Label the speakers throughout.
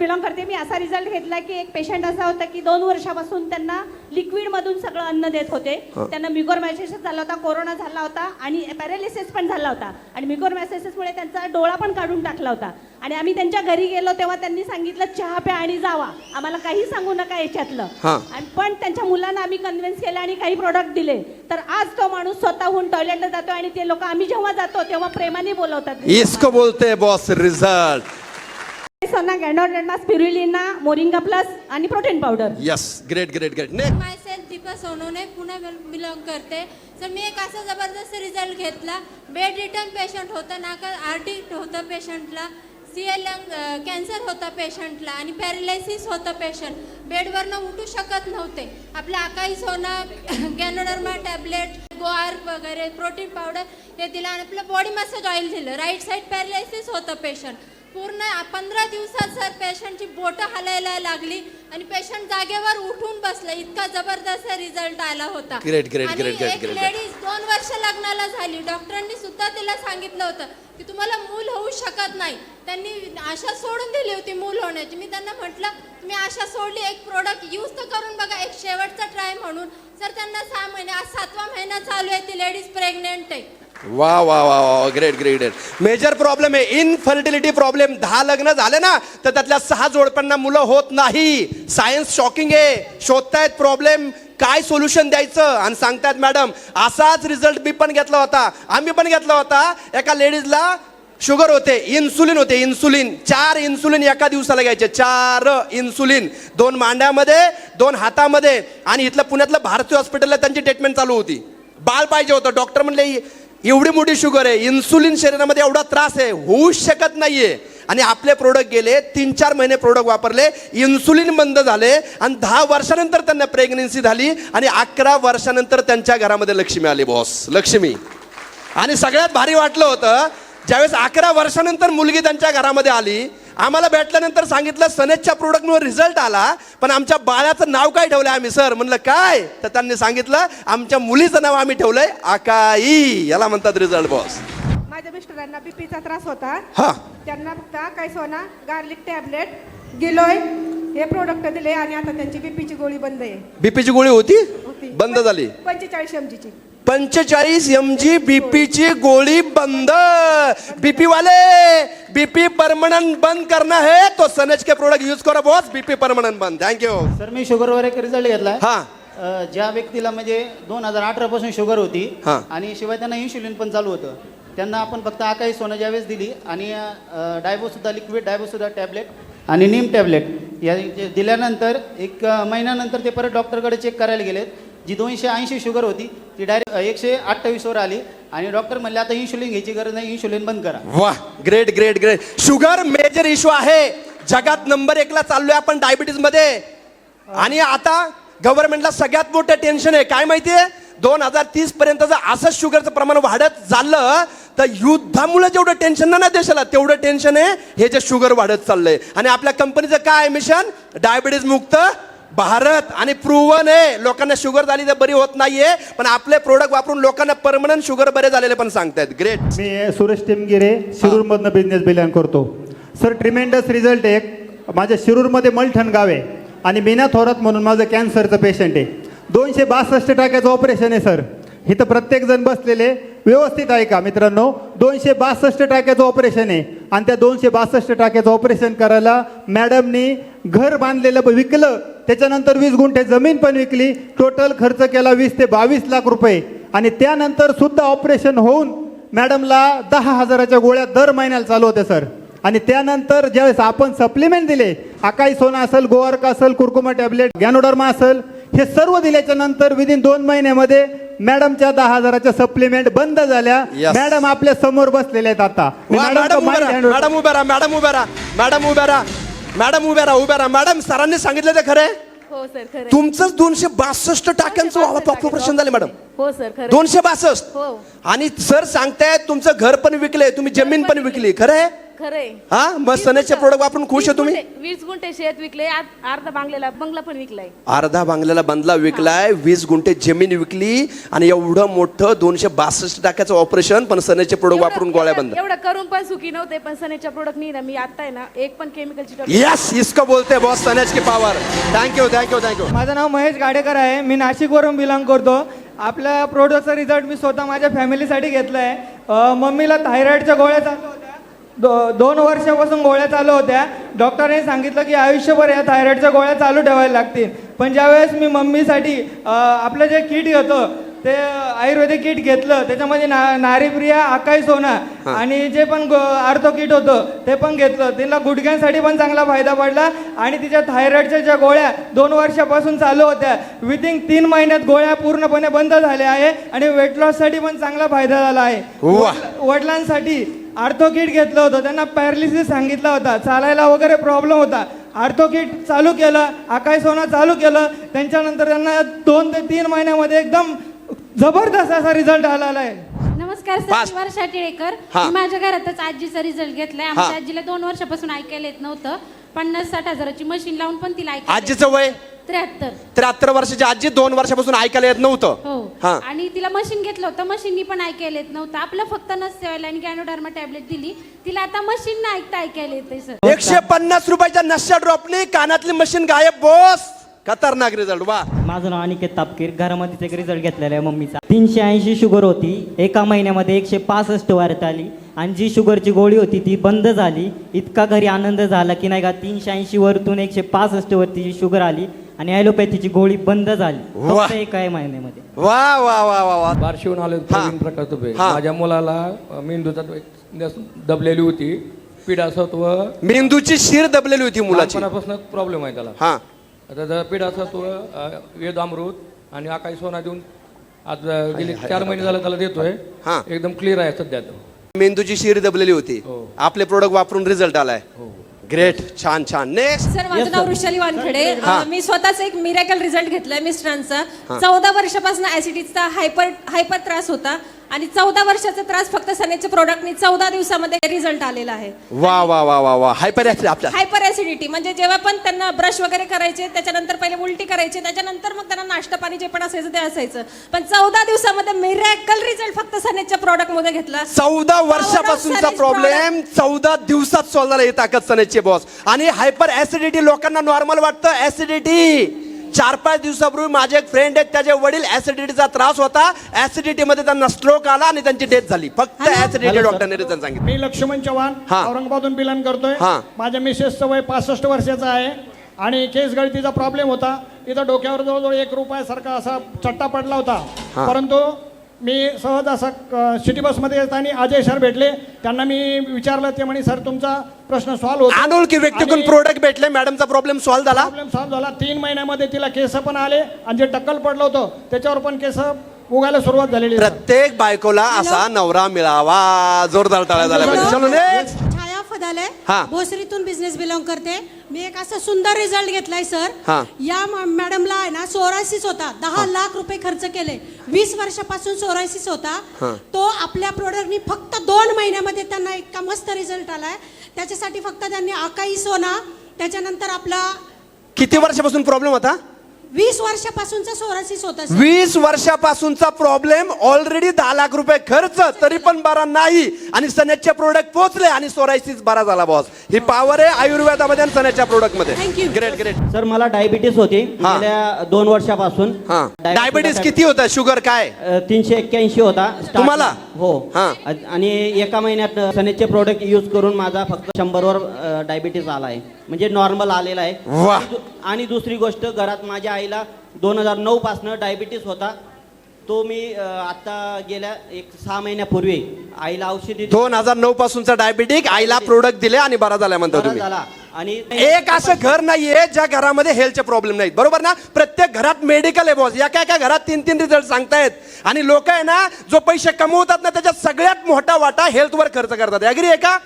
Speaker 1: Belong करते. मी असा result घेतला की एक पेशंट असा होता की दोन वर्षापासून त्यांना लिक्विड मधून सगळं अन्न देत होते. त्यांना म्युकोर मॅसेसेस झाला होता कोरोना झाला होता आणि पॅरालिसिस पण झाला होता. आणि म्युकोर मुळे त्यांचा डोळा पण काढून टाकला होता. आणि आम्ही त्यांच्या घरी गेलो तेव्हा त्यांनी सांगितलं चहा प्या आणि जावा. आम्हाला काही सांगू नका याच्यातलं. आणि पण त्यांच्या मुलांना आम्ही कन्व्हिन्स केलं आणि काही प्रोडक्ट दिले. तर आज तो माणूस स्वतःहून टॉयलेटला जातो आणि ते लोक आम्ही जेव्हा जातो तेव्हा प्रेमाने बोलवतात.
Speaker 2: इसको बोलते बॉस रिझल्ट
Speaker 1: सोना गॅन्डोडेंडा स्पिरुलिना मोरिंगा प्लस आणि protein powder
Speaker 2: yes great great great next
Speaker 3: myself Deepa Sonawane Pune belong करते तर मी एक असा जबरदस्त रिझल्ट घेतला. बेड रिटर्न पेशंट होता नाका आर्टिक होतं पेशंटला सी एल कॅन्सर होता पेशंटला आणि पॅरालायसिस होतं पेशंट बेडवरनं उठू शकत नव्हते. आपलं आकाई सोनं गॅनोडर्मा टॅबलेट गोआर वगैरे प्रोटीन पावडर हे दिलं. आणि आपलं बॉडी मसाज ऑइल दिलं. राईट साईड पॅरालायसिस होतं पेशंट पूर्ण पंधरा दिवसात सर पेशंटची बोटं हलायला लागली आणि पेशंट जागेवर उठून बसलं. इतका जबरदस्त रिझल्ट आला होता.
Speaker 2: Great, great,
Speaker 3: एक
Speaker 2: great.
Speaker 3: लेडीज दोन वर्ष लग्नाला झाली. डॉक्टरांनी सुद्धा तिला सांगितलं होतं की तुम्हाला मूल होऊ शकत नाही. त्यांनी आशा सोडून दिली होती मूल होण्याची. मी त्यांना म्हटलं तुम्ही आशा सोडली एक प्रोडक्ट यूज तर करून बघा. एक शेवटचा ट्राय म्हणून. सर त्यांना सहा महिने आज सातवा महिना चालू आहे ती लेडीज प्रेग्नेंट आहे.
Speaker 2: वा वा वा वा great great great major problem आहे. इनफर्टिलिटी प्रॉब्लेम दहा लग्न झाले ना तर त्यातल्या सहा जोडप्यांना मुलं होत नाही. सायन्स शॉकिंग आहे. शोधतायत प्रॉब्लेम काय सोल्युशन द्यायचं? आणि सांगतायत मॅडम असाच रिझल्ट मी पण घेतला होता. आम्ही पण घेतला होता. एका लेडीजला शुगर होते इन्सुलिन होते. इन्सुलिन चार इन्सुलिन एका दिवसाला घ्यायचे. चार इन्सुलिन दोन मांड्यामध्ये दोन हातामध्ये. आणि इथलं पुण्यातलं भारतीय हॉस्पिटलला त्यांची ट्रीटमेंट चालू होती. बाळ पाहिजे होतं. डॉक्टर म्हणले एवढी मोठी शुगर आहे इन्सुलिन शरीरामध्ये एवढा त्रास आहे होऊच शकत नाहीये. आणि आपले प्रोडक्ट गेले तीन चार महिने प्रोडक्ट वापरले इन्सुलिन बंद झाले आणि दहा वर्षानंतर त्यांना प्रेग्नन्सी झाली आणि अकरा वर्षानंतर त्यांच्या घरामध्ये लक्ष्मी आली बॉस लक्ष्मी. आणि सगळ्यात भारी वाटलं होतं ज्यावेळेस अकरा वर्षानंतर मुलगी त्यांच्या घरामध्ये आली आम्हाला भेटल्यानंतर सांगितलं सनेजच्या प्रोडक्टवर रिझल्ट आला पण आमच्या बाळाचं नाव काय ठेवलंय आम्ही सर म्हणलं काय? तर त्यांनी सांगितलं आमच्या मुलीचं नाव आम्ही ठेवलंय आकाई. याला म्हणतात रिझल्ट बॉस
Speaker 4: माझ्या मिस्टरांना बीपीचा त्रास होता.
Speaker 2: हा.
Speaker 4: त्यांना फक्त काय सोना गार्लिक टॅबलेट गिलोय हे प्रोडक्ट दिले आणि आता त्यांची बीपीची गोळी बंद आहे.
Speaker 2: बीपीची गोळी होती?
Speaker 4: होती.
Speaker 2: बंद झाली.
Speaker 4: पंचेचाळीस एमजीची
Speaker 2: पंचेचाळीस एम जी बीपीची गोळी बंद. बीपी वाले बीपी परमनंट बंद करना है तो सनेज के प्रोडक्ट यूज करो बॉस बीपी परमनंट बंद. थँक्यू
Speaker 5: सर मी शुगरवर एक रिझल्ट घेतलाय.
Speaker 2: हा.
Speaker 5: ज्या व्यक्तीला म्हणजे दोन हजार अठरा पासून शुगर होती
Speaker 2: हा.
Speaker 5: आणि शिवाय त्यांना इन्शुलिन पण चालू होतं त्यांना आपण फक्त आकाई सोनं ज्यावेळेस दिली आणि डायबो सुद्धा लिक्विड डायबो सुद्धा टॅबलेट आणि नीम टॅबलेट या जे दिल्यानंतर एक अ, महिन्यानंतर ते परत डॉक्टरकडे चेक करायला गेलेत. जी दोनशे ऐंशी शुगर होती ती डायरेक्ट एकशे अठ्ठावीसवर आली. आणि डॉक्टर म्हणले आता इन्शुलिन घ्यायची गरज नाही इन्शुलिन बंद करा.
Speaker 2: वा great great great sugar major issue आहे. जगात नंबर एकला चाललोय आपण डायबिटीजमध्ये आणि आता गव्हर्नमेंटला सगळ्यात मोठं टेन्शन आहे. काय माहितीये दोन हजार तीस पर्यंत जर असंच शुगरचं प्रमाण वाढत चाललं तर युद्धामुळे जेवढं टेन्शन ना ना देशाला तेवढं टेन्शन आहे. हे जे शुगर वाढत चाललंय. आणि आपल्या कंपनीचं काय मिशन डायबिटीज मुक्त भारत आणि प्रूव्हन आहे लोकांना शुगर झाली तर बरी होत नाहीये पण आपले प्रोडक्ट वापरून लोकांना परमनंट शुगर बरे झालेले पण सांगतायत. ग्रेट
Speaker 6: मी सुरेश टेमगिरे शिरूरमधनं बिझनेस बिलियन करतो. सर ट्रिमेंडस रिझल्ट एक. माझ्या शिरूरमध्ये मलठण गाव आहे आणि मीना थोरात म्हणून माझं कॅन्सरचं पेशंट आहे. दोनशे बासष्ट टाक्याचं ऑपरेशन आहे सर इथं प्रत्येक जण बसलेले व्यवस्थित आहे का मित्रांनो? दोनशे बासष्ट टाक्याचं ऑपरेशन आहे आणि त्या दोनशे बासष्ट टाक्याचं ऑपरेशन करायला मॅडमनी घर बांधलेलं विकलं त्याच्यानंतर वीस गुंठे जमीन पण विकली टोटल खर्च केला वीस ते बावीस लाख रुपये. आणि त्यानंतर सुद्धा ऑपरेशन होऊन मॅडमला दहा हजाराच्या गोळ्या दर महिन्याला चालू होत्या सर आणि त्यानंतर ज्यावेळेस आपण सप्लिमेंट दिले अकाई सोना असेल गोवार्क असेल कुरकुमा टॅबलेट गॅनोडर्मा असेल हे सर्व दिल्याच्या नंतर विदिन दोन महिन्यामध्ये मॅडमच्या दहा हजाराच्या सप्लिमेंट बंद झाल्या. मॅडम आपल्यासमोर बसलेले आहेत आता.
Speaker 2: मॅडम उभ्या मॅडम उभ्या मॅडम उभ्या मॅडम उभ्या राहा मॅडम उभ्या राहा. मॅडम सरांनी सांगितलं ते खरं आहे?
Speaker 1: हो सर खरं
Speaker 2: तुमचंच दोनशे बासष्ट टाक्यांचं ऑपरेशन झाले मॅडम.
Speaker 1: हो सर खरं
Speaker 2: दोनशे बासष्ट.
Speaker 1: हो.
Speaker 2: आणि सर सांगतायत तुमचं घर पण विकलंय तुम्ही जमीन पण विकली खरं आहे?
Speaker 7: खरंय.
Speaker 2: हा? मग सनेजचे प्रोडक्ट वापरून खुश आहे तुम्ही?
Speaker 7: वीस गुंठे शेत विकले आत- अर्धा बांगलेला बंगला पण विकलाय.
Speaker 2: अर्धा बांगल्याला बंदला विकलाय वीस गुंठे जमीन विकली आणि एवढं मोठं दोनशे बासष्ट टाक्याचं ऑपरेशन पण सनेजचे प्रोडक्ट वापरून गोळ्या बंद.
Speaker 7: एवढं करून पण सुखी नव्हते पण सनेच्या प्रोडक्ट नाही ना मी आता आहे ना एक पण केमिकलची
Speaker 2: यस इसको बोलते बॉस सनेज की पावर थँक्यू थँक्यू थँक्यू
Speaker 8: माझं नाव महेश गाडेकर आहे. मी नाशिकवरून बिलॉंग करतो. आपल्या प्रोडक्टचा रिझल्ट मी स्वतः माझ्या फॅमिलीसाठी घेतला आहे मम्मीला थायरॉईडच्या गोळ्या चालू होत्या. दो दोन वर्षापासून गोळ्या चालू होत्या. डॉक्टरने सांगितलं की आयुष्यभर या थायरॉईडच्या गोळ्या चालू ठेवायला लागतील. पण ज्यावेळेस मी मम्मीसाठी आपलं जे किट घेतो ते आयुर्वेदिक किट घेतलं त्याच्यामध्ये ना नारीप्रिया आकाई सोना आणि जे पण आर्थो किट होतं ते पण घेतलं. तिला गुडघ्यांसाठी पण चांगला फायदा पडला आणि तिच्या थायरॉइडच्या ज्या गोळ्या दोन वर्षापासून चालू होत्या विदिन तीन महिन्यात गोळ्या पूर्णपणे बंद झाल्या आहे आणि वेट लॉससाठी पण चांगला फायदा झाला आहे. वडिलांसाठी आर्थो किट घेतलं होतं. त्यांना पॅरालिसिस सांगितला होता. चालायला वगैरे प्रॉब्लेम होता. आर्थो किट चालू केलं. आकाश सोना चालू केलं. त्यांच्यानंतर त्यांना दोन ते तीन महिन्यामध्ये एकदम जबरदस्त असा रिझल्ट आलेला आहे
Speaker 3: नमस्कार. सर वर्षा टिळेकर.
Speaker 2: हा.
Speaker 3: मी माझ्या घरातच आजीचा रिझल्ट घेतलाय. आमच्या आजीला दोन वर्षापासून ऐकायला येत नव्हतं. पन्नास साठ हजाराची मशीन लावून पण तिला ऐकायला
Speaker 2: आजीचं वय?
Speaker 3: त्र्याहत्तर.
Speaker 2: त्र्याहत्तर वर्षाची आजी दोन वर्षापासून ऐकायला येत नव्हतं.
Speaker 3: हो.
Speaker 2: हा.
Speaker 3: आणि तिला मशीन घेतलं होतं. मशीननी पण ऐकायला येत नव्हतं. आपलं फक्त नसतेवायला आणि गॅनोडर्मा टॅबलेट दिली. तिला आता मशीन ऐकता ऐकायला येते सर.
Speaker 2: एकशे पन्नास रुपयाच्या नशा ड्रॉपने कानातली मशीन गायब बॉस खतरनाक रिझल्ट वा.
Speaker 9: माझं नाव अनिकेत तापकीर. घरामध्येच एक रिझल्ट घेतलेला आहे मम्मीचा. तीनशे ऐंशी शुगर होती. एका महिन्यामध्ये एकशे पासष्ट वारत आली. आणि जी शुगरची गोळी होती ती बंद झाली. इतका घरी आनंद झाला की नाही का तीनशे ऐंशी वरतून एकशे पासष्ट वरती जी शुगर आली आणि ॲलोपॅथीची गोळी बंद झाली.
Speaker 2: वाह.
Speaker 9: फक्त एका महिन्यामध्ये.
Speaker 2: वा वा वा वा वा.
Speaker 10: बारशिवून आलो
Speaker 2: हा.
Speaker 10: प्रवीण प्रकाश दुबे.
Speaker 2: हा.
Speaker 10: माझ्या मुलाला अ, मेंदूचा नस दबलेली होती. पिडासत्व
Speaker 2: मेंदूची शिर दबलेली होती मुलाची.
Speaker 10: लहानपणापासून प्रॉब्लेम आहे त्याला.
Speaker 2: हा.
Speaker 10: आता पिडासत्व अ, वेदामृत आणि आकाश सोना देऊन आज गेले चार महिने झाले त्याला देतोय.
Speaker 2: हा.
Speaker 10: एकदम क्लिअर आहे सध्या तो.
Speaker 2: मेंदूची शिर दबलेली होती.
Speaker 10: हो.
Speaker 2: आपले प्रोडक्ट वापरून रिझल्ट आलाय. ग्रेट छान छान. नेक्स्ट
Speaker 11: सर माझं नाव वृषाली वानखडे.
Speaker 2: हा.
Speaker 11: अं, मी स्वतःच एक मिरॅकल रिझल्ट घेतलाय मिस्टरांचा. चौदा वर्षापासून ऍसिडिटीचा हायपर हायपर त्रास होता. आणि चौदा वर्षाचा त्रास फक्त सनेच्या प्रोडक्टनी चौदा दिवसामध्ये रिझल्ट आलेला आहे.
Speaker 2: वा वा वा वा वा. हायपर आपल्या
Speaker 11: हायपर ऍसिडिटी म्हणजे जेव्हा पण त्यांना ब्रश वगैरे करायचे त्याच्यानंतर पहिले उलटी करायची त्याच्यानंतर मग त्यांना नाश्ता पाणी जे पण असायचं ते असायचं. पण चौदा दिवसामध्ये मिरॅकल रिझल्ट फक्त सनेच्या प्रोडक्टमध्ये घेतला.
Speaker 2: चौदा वर्षापासूनचा प्रॉब्लेम चौदा दिवसात सॉल्व्ह झाला ही ताकद सनेजचे बॉस आणि हायपर ऍसिडिटी लोकांना नॉर्मल वाटतं ऍसिडिटी चार पाच दिवसापूर्वी माझे एक फ्रेंड आहेत त्याचे वडील ऍसिडिटीचा त्रास होता. ऍसिडिटी मध्ये त्यांना स्ट्रोक आला आणि त्यांची डेथ झाली. फक्त ऍसिडिटी डॉक्टरने रिझन सांगितलं.
Speaker 8: मी लक्ष्मण चव्हाण
Speaker 2: हा.
Speaker 8: औरंगाबादून बिलॉंग करतोय.
Speaker 2: हा.
Speaker 8: माझ्या मिसेसचं वय पासष्ट वर्षाचं आहे आणि केस गळतीचा प्रॉब्लेम होता. इथं डोक्यावर जवळजवळ एक रुपयासारखा असा चट्टा पडला होता. परंतु मी सहज असं सिटी बसमध्ये येताना अजय सर भेटले. त्यांना मी विचारलं ते म्हणे सर तुमचा प्रश्न सॉल्व्ह होतो.
Speaker 2: अनोळखी व्यक्तीकडून प्रोडक्ट भेटले मॅडमचा प्रॉब्लेम सॉल्व्ह झाला.
Speaker 8: प्रॉब्लेम सॉल्व्ह झाला. तीन महिन्यामध्ये तिला केस पण आले आणि जे टक्कल पडलं होतं त्याच्यावर पण केस उगायला सुरुवात झालेली आहे.
Speaker 2: प्रत्येक बायकोला असा नवरा मिळावा. जोरदार टाळ्या झाल्या पाहिजे. चलो next. हा.
Speaker 11: भोसरीतून बिझनेस बिलॉंग करते. मी एक असा सुंदर रिझल्ट घेतलाय सर
Speaker 2: हा.
Speaker 11: या म- मॅडमला आहे ना सोरायसिस होता. दहा लाख रुपये खर्च केले. वीस वर्षापासून सोरायसिस होता. तो आपल्या प्रोडक्टनी फक्त दोन महिन्यामध्ये त्यांना इतका मस्त रिझल्ट आलाय. त्याच्यासाठी फक्त त्यांनी आकाई सोना त्याच्यानंतर आपला
Speaker 2: किती वर्षापासून प्रॉब्लेम होता?
Speaker 11: वीस वर्षापासूनचा सोरायसिस होता सर
Speaker 2: वीस वर्षापासूनचा प्रॉब्लेम ऑलरेडी दहा लाख रुपये खर्च तरी पण बरा नाही. आणि सनेजचे प्रोडक्ट पोहोचले आणि सोरायसिस बरा झाला बॉस ही पॉवर आहे आयुर्वेदामध्ये आणि प्रोडक्टमध्ये.
Speaker 11: Thank you.
Speaker 2: Great great
Speaker 9: sir मला डायबिटीस होती.
Speaker 2: हा.
Speaker 9: गेल्या दोन वर्षापासून
Speaker 2: हा. डायबिटीस किती होता? शुगर काय?
Speaker 9: तीनशे एक्क्याऐंशी होता. Start-
Speaker 2: तुम्हाला?
Speaker 9: हो.
Speaker 2: हा.
Speaker 9: आणि एका महिन्यात सनेजचे प्रोडक्ट यूज करून माझा फक्त शंभरवर डायबिटीस आला आहे म्हणजे नॉर्मल आलेला आहे.
Speaker 2: वाह.
Speaker 9: आणि दु- आणि दुसरी गोष्ट घरात माझ्या आईला दोन हजार नऊ पासनं डायबिटीस होता. तो मी अ, आता गेल्या एक सहा महिन्यापूर्वी आईला औषधी
Speaker 2: दोन हजार नऊ पासूनचा डायबिटिक आईला प्रोडक्ट दिले आणि बरा झाला म्हणता
Speaker 9: बरा
Speaker 2: तुम्ही.
Speaker 9: झाला. आणि
Speaker 2: एक असं घर नाहीये ज्या घरामध्ये हेल्थचे प्रॉब्लेम नाहीत. बरोबर ना? प्रत्येक घरात मेडिकल आहे बॉस एका एका घरात तीन तीन रिझल्ट सांगतायत. आणि लोक आहे ना जो पैसे कमवतात ना त्याच्यात सगळ्यात मोठा वाटा हेल्थवर खर्च करतात. अग्री आहे का?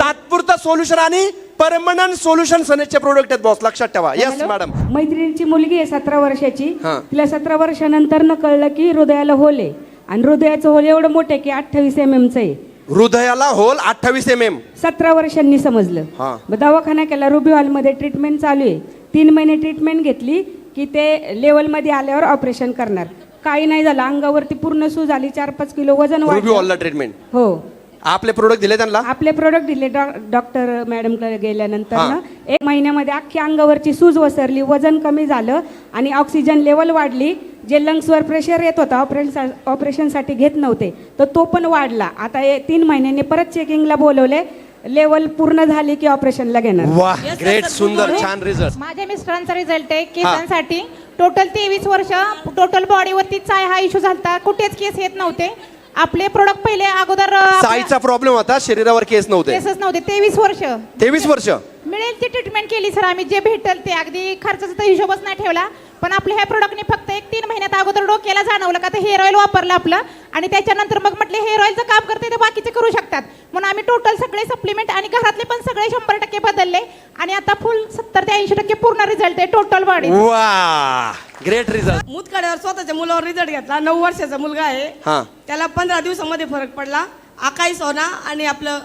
Speaker 2: तात्पुरतं सोल्युशन आणि परमनंट सोल्युशन सनेजचे प्रोडक्ट आहेत बॉस लक्षात ठेवा. येस? मॅडम
Speaker 4: मैत्रिणीची मुलगी आहे सतरा वर्षाची.
Speaker 2: हा.
Speaker 4: तिला सतरा वर्षानंतर न कळलं की हृदयाला होल आहे. आणि हृदयाचं होल एवढं मोठं आहे की अठ्ठावीस एम एमचं आहे.
Speaker 2: हृदयाला होल अठ्ठावीस एम एम
Speaker 4: सतरा वर्षांनी समजलं.
Speaker 2: हा.
Speaker 4: मग दवाखाना केला रुबी हॉलमध्ये ट्रीटमेंट चालू आहे. तीन महिने ट्रीटमेंट घेतली की ते लेवलमध्ये आल्यावर ऑपरेशन करणार. काही नाही झालं अंगावरती पूर्ण सूज आली चार पाच किलो वजन
Speaker 2: रुबी
Speaker 4: वाढलं.
Speaker 2: हॉलला ट्रीटमेंट
Speaker 4: हो.
Speaker 2: आपले प्रोडक्ट दिले त्यांना?
Speaker 4: आपले प्रोडक्ट दिले डॉक्टर मॅडमकडे गेल्यानंतर. ना एक महिन्यामध्ये अख्खी अंगावरची सूज वसरली वजन कमी झालं आणि ऑक्सिजन लेवल वाढली. जे लंग्सवर प्रेशर येत होता ऑपरेशन ऑपरेशनसाठी घेत नव्हते तर तो पण वाढला. आता हे तीन महिन्यांनी परत चेकिंगला बोलवले. लेवल पूर्ण झाली की ऑपरेशनला घेणार.
Speaker 2: वा ग्रेट सुंदर छान रिझल्ट
Speaker 12: माझ्या मिस्टरांचा रिझल्ट आहे केसांसाठी टोटल तेवीस वर्ष टोटल बॉडीवरती चाय हा इश्यू झाला कुठेच केस येत नव्हते. आपले प्रोडक्ट पहिले अगोदर
Speaker 2: साईचा प्रॉब्लेम होता शरीरावर केस नव्हते.
Speaker 12: केसच नव्हते. तेवीस वर्ष.
Speaker 2: तेवीस वर्ष.
Speaker 12: मिळेल ती ट्रीटमेंट केली सर. आम्ही जे भेटेल ते अगदी खर्चाचा तर हिशोबच नाही ठेवला. पण आपल्या ह्या प्रोडक्टने फक्त एक तीन महिन्यात अगोदर डोक्याला जाणवलं का ते हेअर ऑइल वापरलं आपलं. आणि त्याच्यानंतर मग म्हटले हेअर ऑइलचं काम करते ते बाकीचे करू शकतात. म्हणून आम्ही टोटल सगळे सप्लिमेंट आणि घरातले पण सगळे शंभर टक्के बदलले. आणि आता फुल सत्तर ते ऐंशी टक्के पूर्ण रिझल्ट आहे टोटल बॉडी
Speaker 2: वा! ग्रेट रिझल्ट
Speaker 7: मुतकड्यावर स्वतःच्या मुलावर रिझल्ट घेतला. नऊ वर्षाचा मुलगा आहे.
Speaker 2: हा.
Speaker 7: त्याला पंधरा दिवसामध्ये फरक पडला. आकाई सोना आणि आपलं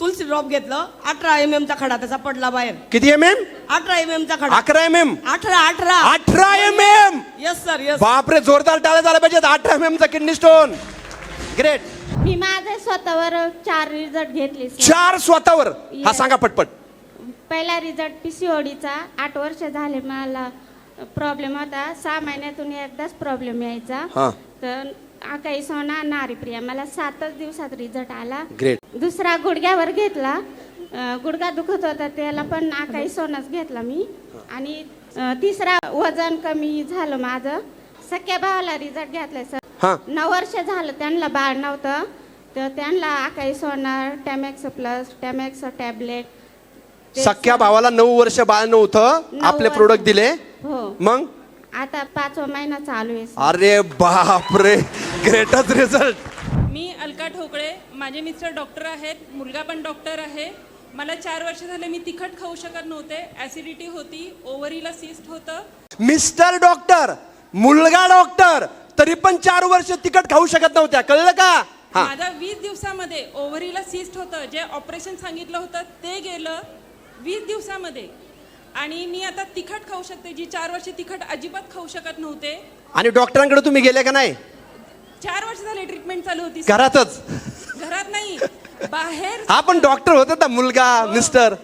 Speaker 7: तुलसी ड्रॉप घेतलं अठरा एम चा खडा त्याचा पडला बाहेर.
Speaker 2: किती एम एम
Speaker 7: अठरा एम चा खडा.
Speaker 2: अकरा एम एम
Speaker 7: अठरा अठरा.
Speaker 2: अठरा M M
Speaker 7: yes sir yes
Speaker 2: बापरे जोरदार टाळ्या झाल्या पाहिजेत. अठरा एम चा किडनी स्टोन ग्रेट
Speaker 13: मी माझे स्वतःवर चार रिझल्ट घेतले
Speaker 2: चार स्वतःवर. हा सांगा पटपट.
Speaker 13: पहिला रिझल्ट पीसीओडीचा आठ वर्ष झाले मला प्रॉब्लेम होता. सहा महिन्यातून एकदाच प्रॉब्लेम यायचा.
Speaker 2: हा.
Speaker 13: तर काही सोना नारी प्रिया. मला सातच दिवसात रिझल्ट आला.
Speaker 2: ग्रेट
Speaker 13: दुसरा गुडघ्यावर घेतला. अं, गुडघा दुखत होता त्याला पण आकाई सोनाच घेतला मी. आणि अं, तिसरा वजन कमी झालं माझं. सख्या भावाला रिझल्ट घेतलाय सर.
Speaker 2: हा.
Speaker 13: नऊ वर्ष झालं त्यांना बाळ नव्हतं. तर त्यांना आकाई सोनार टॅमॅक्स प्लस टॅमॅक्स टॅबलेट ते
Speaker 2: सख्या भावाला नऊ वर्ष बाळ नव्हतं. आपले
Speaker 13: वर्ष.
Speaker 2: प्रोडक्ट दिले.
Speaker 13: हो.
Speaker 2: मग?
Speaker 13: आता पाचवा महिना चालू आहे.
Speaker 2: अरे बापरे ग्रेटच रिझल्ट
Speaker 14: मी अलका ठोकळे माझे मिस्टर डॉक्टर आहेत मुलगा पण डॉक्टर आहे. मला चार वर्ष झाले मी तिखट खाऊ शकत नव्हते ॲसिडिटी होती ओव्हरीला सिस्ट होतं.
Speaker 2: मिस्टर डॉक्टर मुलगा डॉक्टर तरी पण चार वर्ष तिकट खाऊ शकत नव्हत्या कळलं का? हा.
Speaker 14: माझा वीस दिवसामध्ये ओव्हरीला सिस्ट होतं जे ऑपरेशन सांगितलं होतं ते गेलं वीस दिवसामध्ये. आणि मी आता तिखट खाऊ शकते जी चार वर्ष तिखट अजिबात खाऊ शकत नव्हते.
Speaker 2: आणि डॉक्टरांकडे तुम्ही गेले का नाही?
Speaker 14: चार वर्ष झाले ट्रीटमेंट चालू होती
Speaker 2: घरातच?
Speaker 14: घरात नाही बाहेर.
Speaker 2: हा पण डॉक्टर होता ना मुलगा मिस्टर.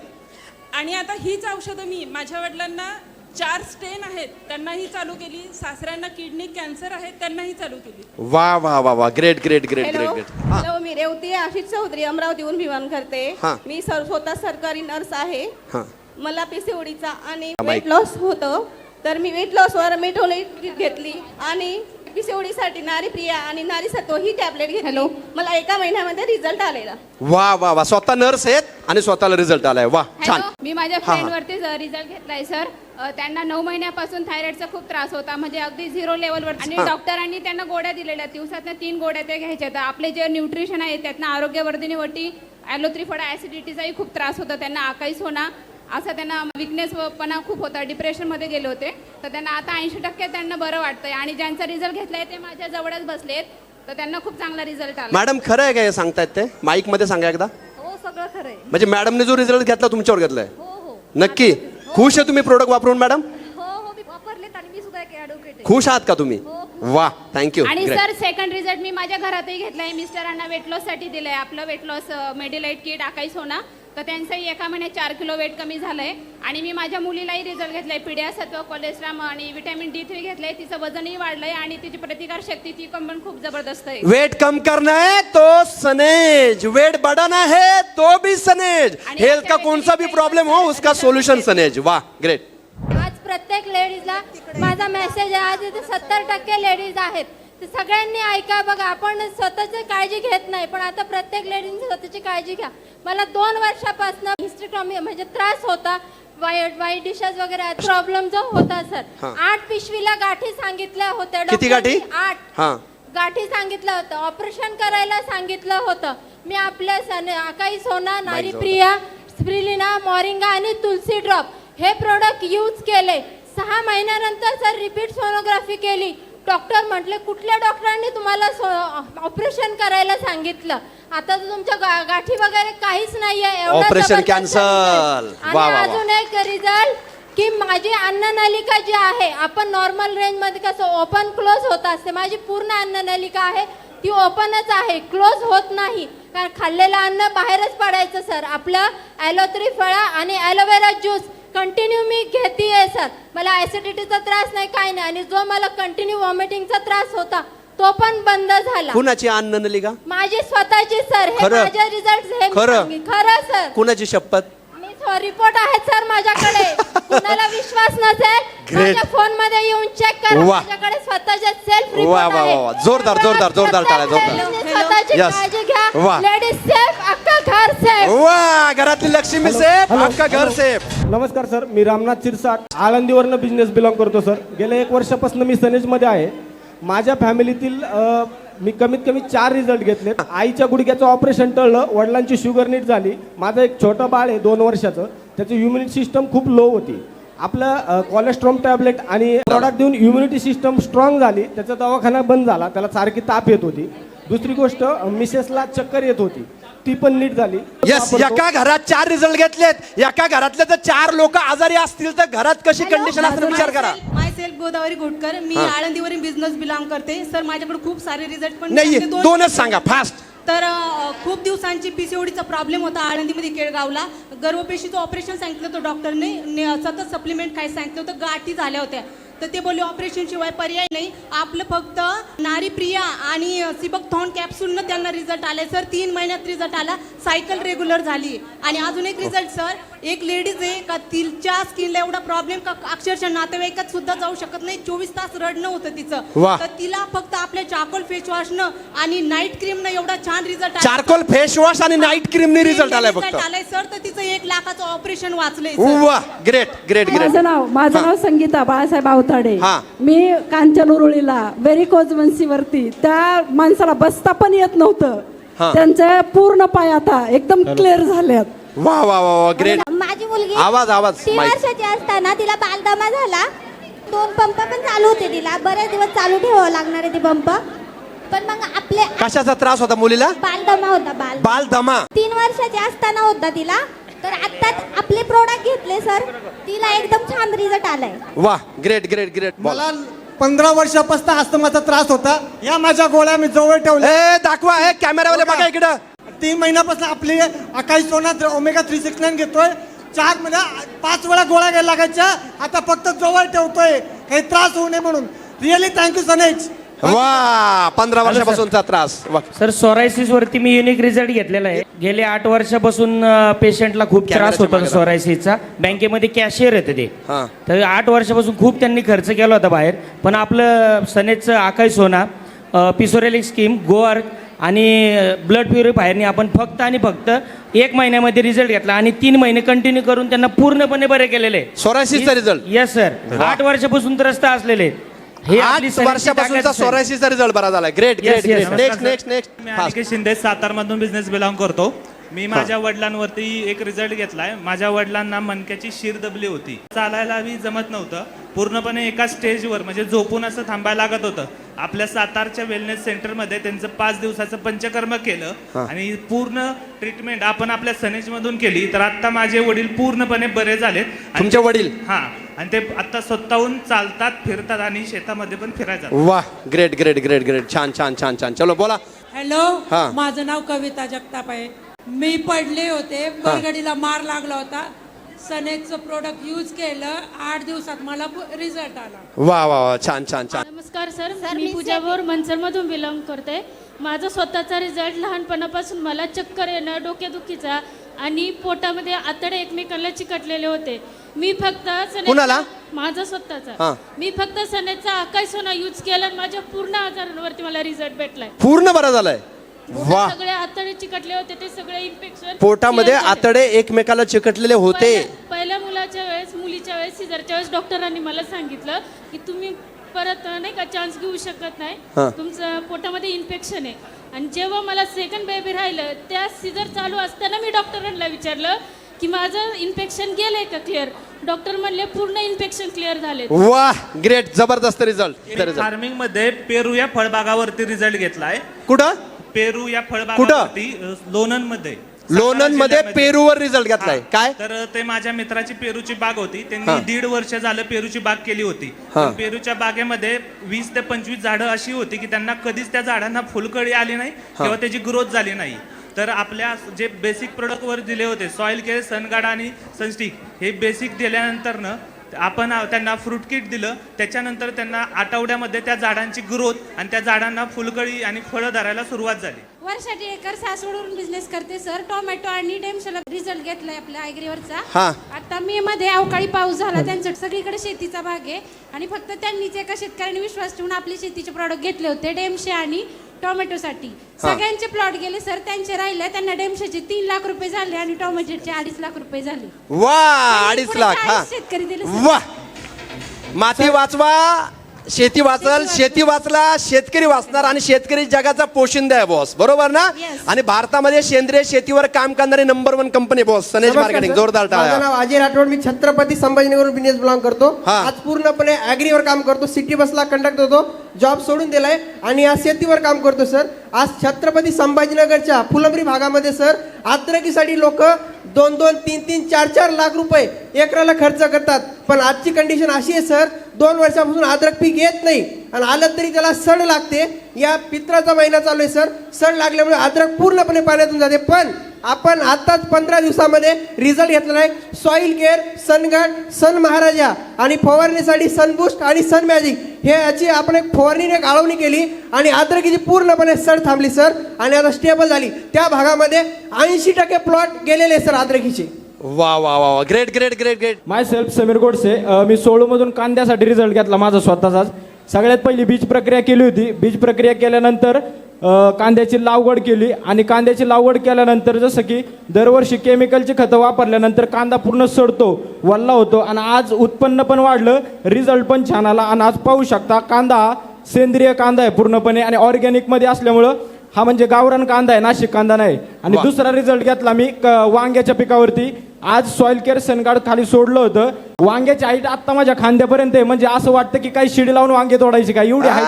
Speaker 14: आणि आता हीच औषधं मी माझ्या वडिलांना चार स्टेन आहेत त्यांनाही चालू केली. सासऱ्यांना किडनी कॅन्सर आहेत त्यांनाही चालू केली.
Speaker 2: वा वा वा वा. Great great great great great हा.
Speaker 12: हॅलो मी रेवती आशिष चौधरी अमरावतीहून विमान करते.
Speaker 2: हा.
Speaker 12: मी सर स्वतः सरकारी नर्स आहे.
Speaker 2: हा.
Speaker 12: मला पीसीओडीचा आणि वेट. लॉस होतं. तर मी वेट लॉसवर मेटोनेट घेतली आणि पीसीओडी साठी नारी प्रिया आणि नारी सत्व ही टॅबलेट घेतली. मला एका महिन्यामध्ये रिझल्ट आलेला.
Speaker 2: वा वा वा. स्वतः नर्स आहेत आणि स्वतःला रिझल्ट आलाय. वा छान.
Speaker 13: हॅलो मी माझ्या
Speaker 2: हा, हा.
Speaker 13: फ्रेंडवरतीच रिझल्ट घेतलाय सर अ, त्यांना नऊ महिन्यापासून थायरॉइडचा खूप त्रास होता म्हणजे अगदी झिरो लेवलवर आणि. डॉक्टरांनी त्यांना गोळ्या दिलेल्या. दिवसातल्या तीन गोळ्या त्या घ्यायच्या. तर आपले जे न्यूट्रिशन आहे त्यातनं आरोग्यवर्धिनी वटी ॲलोथ्रीफोडा ॲसिडिटीचाही खूप त्रास होता. त्यांना आकाईस होणा असा त्यांना विकनेसपणा खूप होता. डिप्रेशनमध्ये गेले होते. तर त्यांना आता ऐंशी टक्के त्यांना बरं वाटतंय. आणि ज्यांचा रिझल्ट घेतलाय ते माझ्या जवळच बसलेत. तर त्यांना खूप चांगला रिझल्ट आला.
Speaker 2: मॅडम खरं आहे का हे सांगतायत ते? माईकमध्ये सांगा एकदा.
Speaker 13: हो सगळं खरं आहे.
Speaker 2: म्हणजे मॅडमने जो रिझल्ट घेतला तुमच्यावर घेतलाय.
Speaker 13: हो हो.
Speaker 2: नक्की. खुश आहे तुम्ही प्रोडक्ट वापरून मॅडम?
Speaker 13: हो हो मी वापरलेत आणि मी सुद्धा एक ॲडव्होकेट आहे.
Speaker 2: खुश आहात का तुम्ही? वा थँक्यू
Speaker 13: आणि सर सेकंड रिझल्ट मी माझ्या घरातही घेतलाय. मिस्टरांना वेट लॉससाठी दिलंय. आपलं वेट लॉस मेडिलाइट किट आकाईस होना तर त्यांचंही एका महिन्यात चार किलो वेट कमी झालंय. आणि मी माझ्या मुलीलाही रिझल्ट घेतलाय. पिढ्या सत्व कोलेस्ट्रॉल आणि विटॅमिन डी थ्री घेतलंय. तिचं वजनही वाढलंय आणि तिची प्रतिकार शक्ती ती पण खूप जबरदस्त आहे.
Speaker 2: वेट कम करना है तो सनेज. वेट बढ़ाना है तो भी सनेज.
Speaker 13: आणि
Speaker 2: हेल्थ का कौन सा भी प्रॉब्लेम हो उसका सोल्यूशन सनेज. वाह ग्रेट
Speaker 13: आज प्रत्येक लेडीजला माझा मेसेज आहे. आज इथे सत्तर टक्के लेडीज आहेत. सगळ्यांनी ऐका बघा आपण स्वतःची काळजी घेत नाही पण आता प्रत्येक लेडीजने स्वतःची काळजी घ्या. मला दोन वर्षापासून हिस्ट्रिक्रॉमी म्हणजे त्रास होता. वाईट वाईट डिशेस वगैरे प्रॉब्लेम जो होता सर. आठ पिशवीला गाठी सांगितल्या होत्या
Speaker 2: किती गाठी?
Speaker 13: डॉक्टरांनी आठ.
Speaker 2: हा.
Speaker 13: गाठी सांगितलं होतं ऑपरेशन करायला सांगितलं होतं. मी आपल्या सन आकाई सोना नारी प्रिया स्प्रिलिना मॉरिंगा आणि तुलसी ड्रॉप हे प्रोडक्ट यूज केले. सहा महिन्यानंतर सर रिपीट सोनोग्राफी केली.
Speaker 3: डॉक्टर म्हटले कुठल्या डॉक्टरांनी तुम्हाला ऑपरेशन करायला सांगितलं? आता तर तुमच्या गा- गाठी वगैरे काहीच नाहीये आणि
Speaker 2: वा.
Speaker 3: अजून एक रिझल्ट की माझी अन्ननलिका जी आहे आपण नॉर्मल रेंजमध्ये कसं ओपन क्लोज होत असते माझी पूर्ण अन्ननलिका आहे ती ओपनच आहे क्लोज होत नाही. कारण खाल्लेलं अन्न बाहेरच पडायचं सर. आपलं ॲलोथ्री फळा आणि ॲलोवेरा ज्यूस कंटिन्यू मी घेते सर मला ऍसिडिटीचा त्रास नाही काय नाही. आणि जो मला कंटिन्यू वॉमिटिंगचा त्रास होता तो पण बंद झाला.
Speaker 2: कुणाची अन्न नलिका?
Speaker 3: माझी स्वतःची सर हे
Speaker 2: खरं?
Speaker 3: माझे रिझल्ट हे मी
Speaker 2: खरं?
Speaker 3: सांगेन. खरं सर
Speaker 2: कुणाची शपथ?
Speaker 3: मी रिपोर्ट आहेत सर माझ्याकडे. कुणाला विश्वास नसेल
Speaker 2: Great.
Speaker 3: माझ्या फोनमध्ये येऊन चेक करा. माझ्याकडे स्वतःचे सेल्फ
Speaker 2: वा,
Speaker 3: रिपोर्ट
Speaker 2: वा,
Speaker 3: आहे.
Speaker 2: वा, वा. जोरदार, जोरदार, जोरदार. टाळ्या, जोरदार.
Speaker 3: स्वतःची
Speaker 2: Yes.
Speaker 3: काळजी घ्या. लेडीज सेफ अख्खा घर सेफ
Speaker 2: वा घरातली लक्ष्मी सेफ अख्खा घर सेफ
Speaker 15: नमस्कार सर. मी रामनाथ शिरसाट. आळंदीवरनं बिझनेस बिलॉंग करतो सर. गेल्या एक वर्षापासून मी सनेजमध्ये आहे. माझ्या फॅमिलीतील मी कमीत कमी चार रिझल्ट घेतले आईच्या गुडघ्याचं ऑपरेशन टळलं. वडिलांची शुगर नीट झाली. माझं एक छोटं बाळ आहे दोन वर्षाचं. त्याची इम्युनिटी सिस्टम खूप लो होती. आपलं कोलेस्ट्रॉम टॅबलेट आणि प्रॉडक्ट देऊन इम्युनिटी सिस्टम स्ट्रॉंग झाली. त्याचा दवाखाना बंद झाला. त्याला सारखी ताप येत होती. दुसरी गोष्ट मिसेसला चक्कर येत होती. ती पण नीट झाली.
Speaker 2: येस एका घरात चार रिझल्ट घेतलेत. एका घरातले जर चार लोक आजारी असतील तर घरात कशी कंडिशन असेल विचार करा.
Speaker 7: My self Godavari Ghotkar. मी आळंदीवरून बिझनेस बिलॉंग करते. सर माझ्याकडे खूप सारे रिझल्ट पण
Speaker 2: नाही
Speaker 7: दोन-
Speaker 2: दोनच सांगा फास्ट
Speaker 7: तर अ, खूप दिवसांची पीसीओडीचा प्रॉब्लेम होता आळंदीमध्ये केळगावला. गर्भपेशीचं ऑपरेशन सांगितलं होतं डॉक्टरने ने- सतत सप्लिमेंट काय सांगितलं होतं. गाठी झाल्या होत्या. तर ते बोलले ऑपरेशन शिवाय पर्याय नाही. आपलं फक्त नारी प्रिया आणि सिबक थॉन कॅप्सूलनं त्यांना रिझल्ट आले. सर तीन महिन्यात रिझल्ट आला. सायकल रेग्युलर झाली. आणि अजून एक रिझल्ट सर. एक लेडीज आहे का तिच्या स्किनला एवढा प्रॉब्लेम का अक्षरशः नातेवाईकात सुद्धा जाऊ शकत नाही. चोवीस तास रडणं होतं तिचं. तर तिला फक्त आपल्या चाकोल फेस वॉशनं आणि नाईट क्रीमनं एवढा छान रिझल्ट
Speaker 2: चारकोल फेस वॉश आणि नाईट क्रीमने रिझल्ट आलाय फक्त.
Speaker 7: आलाय सर. तर तिचं एक लाखाचं ऑपरेशन वाचलंय
Speaker 2: ग्रेट ग्रेट ग्रेट
Speaker 4: माझं नाव माझं नाव संगीता बाळासाहेब
Speaker 2: हा.
Speaker 4: मी कांचन उरुळीला व्हेरिकोज वरती त्या माणसाला बसता पण येत
Speaker 2: हा.
Speaker 4: नव्हतं त्यांचे पूर्ण पाय आता एकदम क्लिअर झाल्यात.
Speaker 2: वा वा वा वा ग्रेट
Speaker 3: माझी मुलगी
Speaker 2: आवाज आवाज
Speaker 3: तीन वर्षाची असताना तिला बालदमा झाला. दोन पंप पण चालू होते तिला. बरेच दिवस चालू ठेवावं लागणार आहे ते पंप. पण मग आपले
Speaker 2: कशाचा त्रास होता मुलीला?
Speaker 3: बालदमा होता बाल
Speaker 2: बाल दमा
Speaker 3: तीन वर्षाची असताना होता तिला. तर आत्ताच आपले प्रोडक्ट घेतले सर तिला एकदम छान रिझल्ट आलाय.
Speaker 2: वा ग्रेट ग्रेट ग्रेट
Speaker 15: मला पंधरा वर्षापासून अस्तमाचा त्रास होता. या माझ्या गोळ्या मी जवळ ठेवल्या.
Speaker 2: ए दाखवा हे कॅमेरावाले बघा. इकडं.
Speaker 15: तीन महिन्यापासून आपली अकाई सोना ओमेगा थ्री सिक्स नाईन घेतोय. चार महिन्या पाच वेळा गोळ्या घ्यायला लागायच्या. आता फक्त जवळ ठेवतोय. काही त्रास होऊ नये म्हणून. रिअली थँक्यू सनेज
Speaker 2: वा पंधरा वर्षापासूनचा त्रास. वा.
Speaker 16: सर सोरायसिस वरती मी युनिक रिझल्ट घेतलेला आहे. गेले आठ वर्षापासून पेशंटला खूप त्रास होता
Speaker 2: मागे
Speaker 16: सोरायसिसचा. बँकेमध्ये कॅशियर येते ते.
Speaker 2: हा.
Speaker 16: तर आठ वर्षापासून खूप त्यांनी खर्च केला होता बाहेर. पण आपलं सनेजचं आकाश सोना पिसोरेलिक स्कीम गोअर्क आणि ब्लड प्युरिफायरने आपण फक्त आणि फक्त एक महिन्यामध्ये रिझल्ट घेतला आणि तीन महिने कंटिन्यू करून त्यांना पूर्णपणे बरे केलेले.
Speaker 2: सोरायसिसचा रिझल्ट
Speaker 16: येस सर आठ वर्षापासून त्रस्त असलेले. हे आपली
Speaker 2: आठ वर्षापासूनचा
Speaker 16: ताकद,
Speaker 2: झाला. Great
Speaker 16: Yes,
Speaker 2: great
Speaker 16: yes,
Speaker 2: great
Speaker 16: नमस्कार,
Speaker 2: नेक्स्ट. नेक्स्ट नेक्स्ट
Speaker 17: मी अनिकेत शिंदे सातारमधून बिझनेस बिलॉंग करतो. मी माझ्या वडिलांवरती एक रिझल्ट घेतलाय. माझ्या वडिलांना मणक्याची शिर दबली होती. चालायलाही जमत नव्हतं. पूर्णपणे एका स्टेजवर म्हणजे झोपून असं थांबायला लागत होतं. आपल्या सातारच्या वेलनेस सेंटरमध्ये त्यांचं पाच दिवसाचं पंचकर्म केलं आणि पूर्ण ट्रीटमेंट आपण आपल्या सनेज मधून केली. तर आता माझे वडील पूर्णपणे बरे झालेत. आणि
Speaker 2: तुमचे वडील?
Speaker 17: हा. आणि ते आता स्वतःहून चालतात फिरतात आणि शेतामध्ये पण फिरायचं
Speaker 2: वा ग्रेट ग्रेट ग्रेट ग्रेट छान छान छान छान. चलो बोला.
Speaker 11: हॅलो
Speaker 2: हा.
Speaker 11: माझं नाव कविता जगताप आहे. मी पडले होते बरगडीला मार लागला होता. सनेजचं प्रोडक्ट यूज केलं आठ दिवसात मला रिझल्ट आला.
Speaker 2: वा वा वा छान छान छान.
Speaker 3: नमस्कार सर. मी पूजा बोर मनसरमधून बिलॉंग करते. माझा स्वतःचा रिझल्ट लहानपणापासून मला चक्कर येणं डोकेदुखीचा आणि पोटामध्ये आतडे एकमेकांना चिकटलेले होते. मी फक्त
Speaker 2: कुणाला?
Speaker 3: माझा
Speaker 2: हा.
Speaker 3: स्वतःचा मी फक्त सनेजचा आकाश सोना यूज केला आणि माझ्या पूर्ण आजारांवरती मला रिझल्ट भेटलाय.
Speaker 2: पूर्ण बरं झालंय. वा.
Speaker 3: सगळे आतडे चिकटले होते ते सगळे इन्फेक्शन
Speaker 2: पोटामध्ये आतडे एकमेकाला चिकटलेले होते.
Speaker 3: पहिल्या- पहिल्या मुलाच्या वेळेस मुलीच्या वेळेस सिझरच्या वेळेस डॉक्टरांनी मला सांगितलं की तुम्ही परत नाही का चान्स घेऊ शकत नाही.
Speaker 2: हा.
Speaker 3: तुमचं पोटामध्ये इन्फेक्शन आहे. आणि जेव्हा मला सेकंड बेबी राहिलं त्या सिझर चालू असताना मी डॉक्टरांना विचारलं की माझं इन्फेक्शन गेलंय का क्लिअर
Speaker 13: डॉक्टर म्हणले पूर्ण इन्फेक्शन क्लिअर झाले
Speaker 2: वा ग्रेट जबरदस्त रिझल्ट रिझल्ट
Speaker 17: फार्मिंगमध्ये पेरू या फळबागावरती रिझल्ट घेतलाय.
Speaker 2: कुठं?
Speaker 17: पेरू या फळबागावरती
Speaker 2: लोणनमध्ये लोणंदमध्ये पेरूवर रिझल्ट घेतलाय. काय?
Speaker 17: तर ते माझ्या मित्राची पेरूची बाग होती. त्यांनी दीड वर्ष झालं पेरूची बाग केली होती. पण पेरूच्या बागेमध्ये वीस ते पंचवीस झाडं अशी होती की त्यांना कधीच त्या झाडांना फुलकळी आली नाही किंवा त्याची ग्रोथ झाली नाही. तर आपल्या जे बेसिक प्रोडक्ट वर दिले होते सॉइल केअर सनगार्ड आणि सनस्टिक हे बेसिक दिल्यानंतरनं आपण त्यांना फ्रूट किट दिलं त्याच्यानंतर त्यांना आठवड्यामध्ये त्या झाडांची ग्रोथ आणि त्या झाडांना फुलकळी आणि फळं धरायला सुरुवात झाली.
Speaker 13: वर्षाची एकर सासवडून बिझनेस करते सर टोमॅटो आणि डेमशला रिझल्ट घेतलाय आपल्या आयग्रीवरचा
Speaker 2: हा.
Speaker 13: आता मे मध्ये अवकाळी पाऊस झाला त्यांच्या सगळीकडे शेतीचा भाग आहे. आणि फक्त त्यांनीच एका शेतकऱ्यांनी विश्वास ठेवून आपले शेतीचे प्रॉडक्ट घेतले होते. डेमशे आणि टोमॅटोसाठी. सगळ्यांचे प्लॉट गेले सर त्यांचे राहिले त्यांना डेमशेचे तीन लाख रुपये झाले आणि टोमॅटोचे अडीच लाख रुपये झाले.
Speaker 2: वा अडीच
Speaker 13: पुढे
Speaker 2: लाख हा.
Speaker 13: चाळीस शेतकरी दिले सर.
Speaker 2: वा माती वाचवा शेती वाचल शेती वाचला. शेतकरी वाचणार आणि शेतकरी जगाचा पोशिंदा आहे बॉस बरोबर ना. आणि भारतामध्ये सेंद्रिय शेतीवर काम करणारी number one company boss Sanej
Speaker 18: नमस्कार
Speaker 2: मार्केटिंग. जोरदार
Speaker 18: माझं नाव अजय राठोड. मी छत्रपती संभाजीनगर बिझनेस बिलॉंग करतो.
Speaker 2: हा.
Speaker 18: आज पूर्णपणे ऍग्रीवर काम करतो. सिटी बसला कंडक्ट होतो. जॉब सोडून दिलाय. आणि आज शेतीवर काम करतो सर आज छत्रपती संभाजीनगरच्या फुलंब्री भागामध्ये सर अद्रकीसाठी लोक दोन दोन तीन तीन चार चार लाख रुपये एकराला खर्च करतात. पण आजची कंडिशन अशी आहे सर दोन वर्षापासून अद्रक पीक येत नाही. आणि आलं तरी त्याला सड लागते. या पित्राचा महिना चालू आहे सर. सड लागल्यामुळे अद्रक पूर्णपणे पाण्यातून जाते. पण आपण आताच पंधरा दिवसामध्ये रिझल्ट घेतलेला आहे सॉइल केअर सनगार्ड सन महाराजा आणि फवारणीसाठी सनबुस्ट आणि सन मॅजिक हे याची आपण एक फवारणीने एक आळवणी केली आणि अद्रकीची पूर्णपणे सड थांबली सर. आणि आता स्टेबल झाली. त्या भागामध्ये ऐंशी टक्के प्लॉट गेलेले सर अद्रकीचे
Speaker 2: वा वा वा वा. Great great great great
Speaker 15: my self Sameer Godse अ, मी सोळूमधून कांद्यासाठी रिझल्ट घेतला माझा स्वतःचाच. सगळ्यात पहिली बीज प्रक्रिया केली होती. बीज प्रक्रिया केल्यानंतर अ, कांद्याची लागवड केली. आणि कांद्याची लागवड केल्यानंतर जसं की दरवर्षी केमिकलची खतं वापरल्यानंतर कांदा पूर्ण सडतो वल्ला होतो. आणि आज उत्पन्न पण वाढलं रिझल्ट पण छान आला. आणि आज पाहू शकता कांदा हा सेंद्रिय कांदा आहे पूर्णपणे. आणि ऑर्गॅनिकमध्ये असल्यामुळं हा म्हणजे गावरान कांदा आहे नाशिक कांदा नाही. आणि
Speaker 2: वा.
Speaker 15: दुसरा रिझल्ट घेतला मी क- वांग्याच्या पिकावरती. आज सॉइल केअर सनगार्ड खाली सोडलं होतं. वांग्याची हाईट आता माझ्या खांद्यापर्यंत आहे. म्हणजे असं वाटतं की काही शिडी लावून वांगे तोडायची काय एवढी हाईट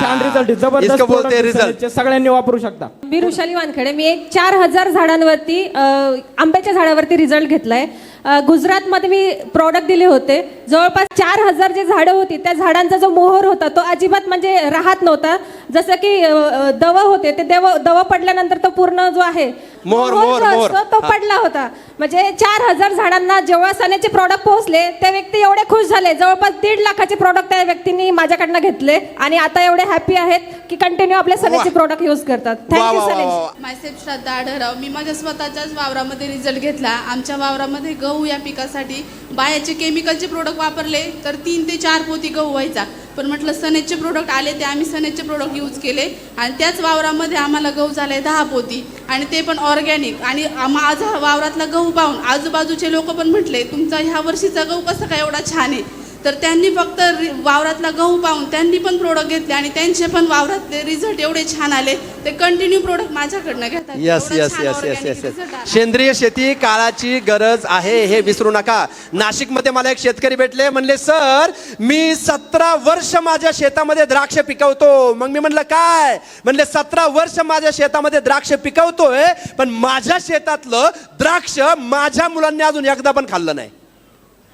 Speaker 15: छान रिझल्ट जबरदस्त
Speaker 2: इसको बोलते
Speaker 15: product आहे
Speaker 2: result.
Speaker 15: सनेजचे, सगळ्यांनी वापरू शकता.
Speaker 19: मी रुशाली वानखडे मी एक चार हजार झाडांवरती अ, आंब्याच्या झाडावरती रिझल्ट घेतलाय. गुजरातमध्ये मी प्रॉडक्ट दिले होते. जवळपास चार हजार जे झाडं होती त्या झाडांचा जो मोहर होता तो अजिबात म्हणजे राहत नव्हता. जसं की दवा दव होते ते देव दव पडल्यानंतर तो पूर्ण जो आहे
Speaker 2: मोहर,
Speaker 19: जो
Speaker 2: मोहर, मोहर.
Speaker 19: असतो तो. पडला होता. म्हणजे चार हजार झाडांना जेव्हा सनेचे प्रॉडक्ट पोहोचले ते व्यक्ती एवढे खुश झाले. जवळपास दीड लाखाचे प्रॉडक्ट त्या व्यक्तींनी माझ्याकडनं घेतले. आणि आता एवढे हॅपी आहेत की कंटिन्यू आपले सनेचे प्रॉडक्ट यूज करतात.
Speaker 2: वा
Speaker 19: थँक्यू
Speaker 2: वा वा
Speaker 13: मायसेफ श्रद्धा आढळराव मी माझ्या स्वतःच्याच वावरामध्ये रिझल्ट घेतला. आमच्या वावरामध्ये गहू या पिकासाठी बायाचे केमिकलचे प्रोडक्ट वापरले तर तीन ते चार पोती गहू व्हायचा. पण म्हटलं सनेजचे प्रोडक्ट आले ते आम्ही सनेजचे प्रोडक्ट यूज केले. आणि त्याच वावरामध्ये आम्हाला गहू झाले दहा पोती. आणि ते पण ऑर्गॅनिक आणि माझा वावरातला गहू पाहून आजूबाजूचे लोक पण म्हटले तुमचा ह्या वर्षीचा गहू कसा काय एवढा छान आहे? तर त्यांनी फक्त रि- वावरातला गहू पाहून त्यांनी पण प्रोडक्ट घेतले आणि त्यांचे पण वावरातले रिझल्ट एवढे छान आले. ते कंटिन्यू प्रोडक्ट माझ्याकडनं घेतात.
Speaker 2: Yes yes yes yes. Yes सेंद्रिय शेती काळाची गरज आहे हे विसरू नका. नाशिकमध्ये मला एक शेतकरी भेटले म्हणले सर मी सतरा वर्ष माझ्या शेतामध्ये द्राक्ष पिकवतो. मग मी म्हणलं काय? म्हणले सतरा वर्ष माझ्या शेतामध्ये द्राक्ष पिकवतोय पण माझ्या शेतातलं द्राक्ष माझ्या मुलांनी अजून एकदा पण खाल्लं नाही.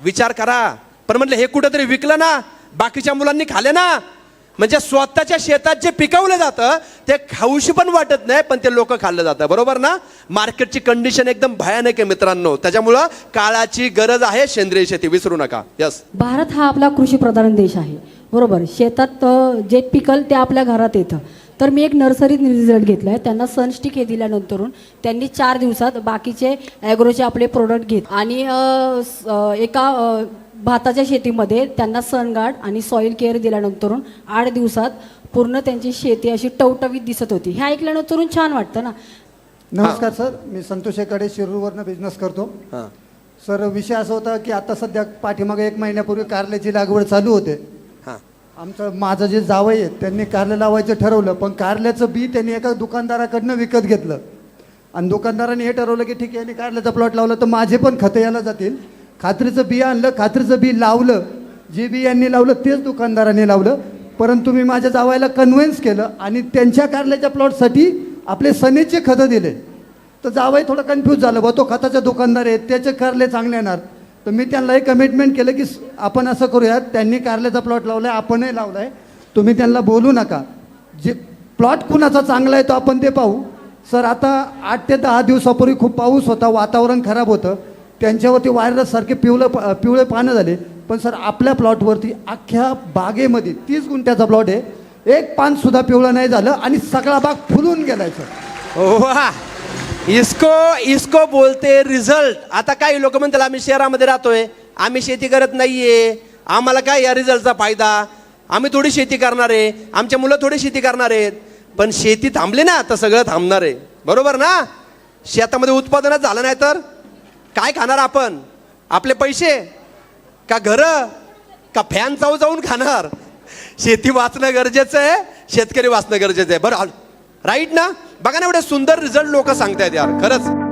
Speaker 2: विचार करा. पण म्हटलं हे कुठंतरी विकलं ना बाकीच्या मुलांनी खाले ना. म्हणजे स्वतःच्या शेतात जे पिकवलं जातं ते खाऊशी पण वाटत नाही पण ते लोक खाल्लं जातं. बरोबर ना? मार्केटची कंडिशन एकदम भयानक आहे मित्रांनो. त्याच्यामुळं काळाची गरज आहे सेंद्रिय शेती. विसरू नका. यस
Speaker 19: भारत हा आपला कृषीप्रधान देश आहे. बरोबर? शेतात अ, जे पिकल ते आपल्या घरात येतं. तर मी एक नर्सरीत रिझल्ट घेतला आहे त्यांना सनस्टिक हे दिल्यानंतरून त्यांनी चार दिवसात बाकीचे ॲग्रोचे आपले प्रोडक्ट घेत आणि अ, स- अ, एका अ, भाताच्या शेतीमध्ये त्यांना सनगार्ड आणि सॉईल केअर दिल्यानंतरून आठ दिवसात पूर्ण त्यांची शेती अशी टवटवीत दिसत होती. हे ऐकल्यानंतरून छान वाटतं ना?
Speaker 20: नमस्कार सर मी संतोष एकडे शिरूरवरनं बिझनेस करतो.
Speaker 2: हां.
Speaker 20: सर विषय असा होता की आता सध्या पाठीमागे एक महिन्यापूर्वी कारल्याची लागवड चालू होते.
Speaker 2: हां.
Speaker 20: आमचं माझं जे जावई आहे त्यांनी कारलं लावायचं ठरवलं पण कारल्याचं बी त्यांनी एका दुकानदाराकडनं विकत घेतलं. आणि दुकानदाराने हे ठरवलं की ठीक आहे यांनी कारल्याचा प्लॉट लावला तर माझे पण खतं याला जातील. खात्रीचं बी आणलं खात्रीचं बी लावलं. जे बी यांनी लावलं तेच दुकानदाराने लावलं. परंतु मी माझ्या जावायला कन्व्हिन्स केलं आणि त्यांच्या कारल्याच्या प्लॉटसाठी आपले सनेचे खतं दिले. तर जावाई थोडं कन्फ्यूज झालं बा तो खताचा दुकानदार आहे त्याचे कारले चांगले येणार. तर मी त्यांना एक कमिटमेंट केलं की आपण असं करूयात त्यांनी कारल्याचा प्लॉट लावला आहे आपणही लावला आहे तुम्ही त्यांना बोलू नका. जे प्लॉट कुणाचा चांगला आहे तो आपण ते पाहू. सर आता आठ ते दहा दिवसापूर्वी खूप पाऊस होता वातावरण खराब होतं. त्यांच्यावरती व्हायरससारखे पिवळं प- पिवळे पानं झाले. पण सर आपल्या प्लॉटवरती अख्ख्या बागेमध्ये तीस गुंठ्याचा प्लॉट आहे. एक पान सुद्धा पिवळं नाही झालं आणि सगळा बाग फुलून गेलाय सर.
Speaker 2: वा! इसको इसको बोलते रिझल्ट आता काही लोक म्हणतात आम्ही शहरामध्ये राहतोय. आम्ही शेती करत नाहीये. आम्हाला काय या रिझल्टचा फायदा? आम्ही थोडी शेती करणार आहे. आमच्या मुलं थोडी शेती करणार आहेत. पण शेती थांबली ना तर सगळं थांबणार आहे. बरोबर ना? शेतामध्ये उत्पादनच झालं नाही तर? काय खाणार आपण? आपले पैसे? का घरं? का फॅन जाऊ जाऊन खाणार? शेती वाचणं गरजेचं आहे शेतकरी वाचणं गरजेचं आहे. बरं राईट ना? बघा ना एवढे सुंदर रिझल्ट लोक सांगतायत यार खरंच.